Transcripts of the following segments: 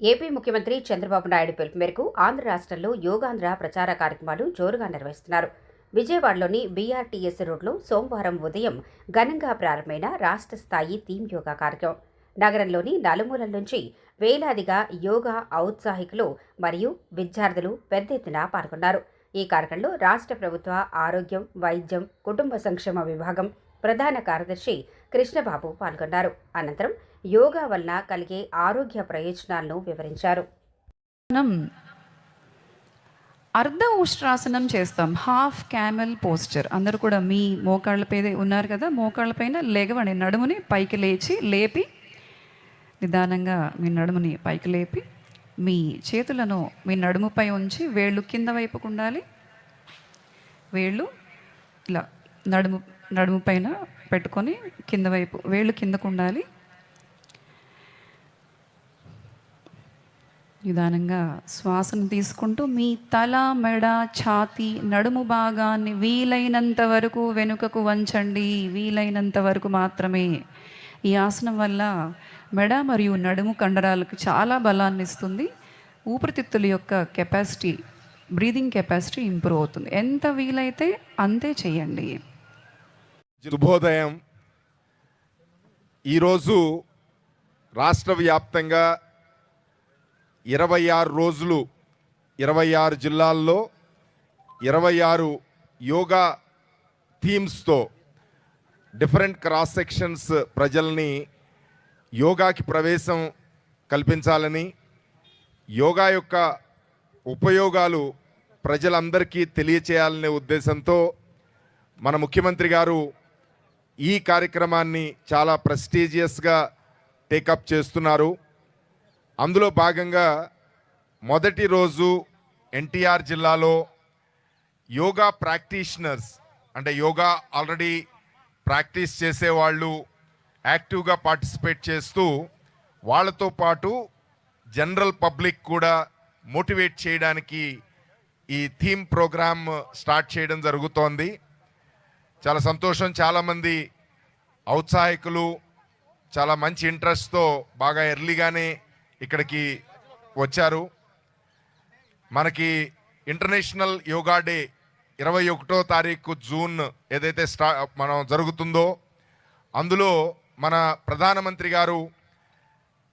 AP ముఖ్యమంత్రి చంద్రబాబు నాయుడు పిలుపు మేరకు ఆంధ్ర రాష్ట్రంలో యోగాంధ్ర ప్రచార కార్యక్రమాలు జోరుగా నిర్వహిస్తున్నారు. విజయవాడలోని బీఆర్టీఎస్ రోడ్లో సోమవారం ఉదయం ఘనంగా ప్రారంభమైన రాష్ట్ర స్థాయి థీమ్ యోగా కార్యక్రమం. నగరంలోని నలుమూలల నుంచి వేలాదిగా యోగా ఔత్సాహికులు మరియు విద్యార్థులు పెద్ద ఎత్తున పాల్గొన్నారు. ఈ కార్యక్రమంలో రాష్ట్ర ప్రభుత్వ ఆరోగ్యం వైద్యం కుటుంబ సంక్షేమ విభాగం ప్రధాన కార్యదర్శి కృష్ణబాబు పాల్గొన్నారు. అనంతరం యోగా వలన కలిగే ఆరోగ్య ప్రయోజనాలను వివరించారు. మనం అర్ధ ఉష్ట్రాసనం చేస్తాం. Half camel posture. అందరూ కూడా మీ మోకాళ్ళపై ఉన్నారు కదా మోకాళ్ళపైన లెగవండి నడుముని పైకి లేచి లేపి నిదానంగా మీ నడుముని పైకి లేపి మీ చేతులను మీ నడుముపై ఉంచి వేళ్ళు కింద వైపుకు ఉండాలి. వేళ్ళు ఇలా నడుము నడుము పైన పెట్టుకొని కింద వైపు వేళ్ళు కిందకు ఉండాలి. నిదానంగా శ్వాసను తీసుకుంటూ మీ తల మెడ ఛాతీ నడుము భాగాన్ని వీలైనంత వరకు వెనుకకు వంచండి. వీలైనంత వరకు మాత్రమే. ఈ ఆసనం వల్ల మెడ మరియు నడుము కండరాలకు చాలా బలాన్ని ఇస్తుంది. ఊపిరితిత్తుల యొక్క కెపాసిటీ బ్రీదింగ్ కెపాసిటీ ఇంప్రూవ్ అవుతుంది. ఎంత వీలైతే అంతే చేయండి. శుభోదయం ఈరోజు రాష్ట్ర వ్యాప్తంగా ఇరవై ఆరు రోజులు ఇరవై ఆరు జిల్లాల్లో ఇరవై ఆరు యోగా థీమ్స్తో డిఫరెంట్ క్రాస్ సెక్షన్స్ ప్రజల్ని యోగాకి ప్రవేశం కల్పించాలని యోగా యొక్క ఉపయోగాలు ప్రజలందరికీ తెలియచేయాలనే ఉద్దేశంతో మన ముఖ్యమంత్రి గారు ఈ కార్యక్రమాన్ని చాలా ప్రెస్టీజియస్గా టేకప్ చేస్తున్నారు. అందులో భాగంగా మొదటి రోజు ఎన్టీఆర్ జిల్లాలో యోగా ప్రాక్టీషనర్స్ అంటే యోగా ఆల్రెడీ ప్రాక్టీస్ చేసేవాళ్ళు యాక్టివ్గా పార్టిసిపేట్ చేస్తూ వాళ్ళతో పాటు జనరల్ పబ్లిక్ కూడా మోటివేట్ చేయడానికి ఈ థీమ్ ప్రోగ్రామ్ స్టార్ట్ చేయడం జరుగుతోంది. చాలా సంతోషం చాలామంది ఔత్సాహికులు చాలా మంచి ఇంట్రెస్ట్తో బాగా ఎర్లీగానే ఇక్కడికి వచ్చారు. మనకి ఇంటర్నేషనల్ యోగా డే ఇరవై ఒకటో తారీఖు జూన్ ఏదైతే స్టా మనం జరుగుతుందో అందులో మన ప్రధానమంత్రి గారు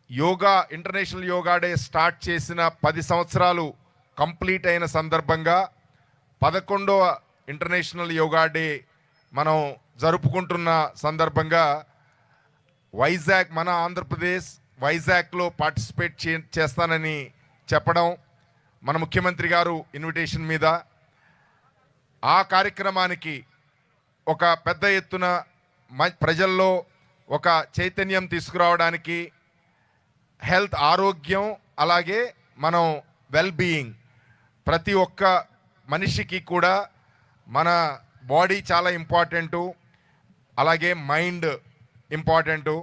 yoga international yoga day start చేసిన పది సంవత్సరాలు కంప్లీట్ అయిన సందర్భంగా పదకొండవ ఇంటర్నేషనల్ యోగా డే మనం జరుపుకుంటున్న సందర్భంగా వైజాగ్ మన ఆంధ్రప్రదేశ్ వైజాగ్లో పార్టిసిపేట్ చే చేస్తానని చెప్పడం మన ముఖ్యమంత్రి గారు ఇన్విటేషన్ మీద ఆ కార్యక్రమానికి ఒక పెద్ద ఎత్తున మ- ప్రజల్లో ఒక చైతన్యం తీసుకురావడానికి హెల్త్ ఆరోగ్యం అలాగే మనం వెల్ బీయింగ్ ప్రతి ఒక్క మనిషికి కూడా మన బాడీ చాలా ఇంపార్టెంటు అలాగే మైండ్ ఇంపార్టెంటు.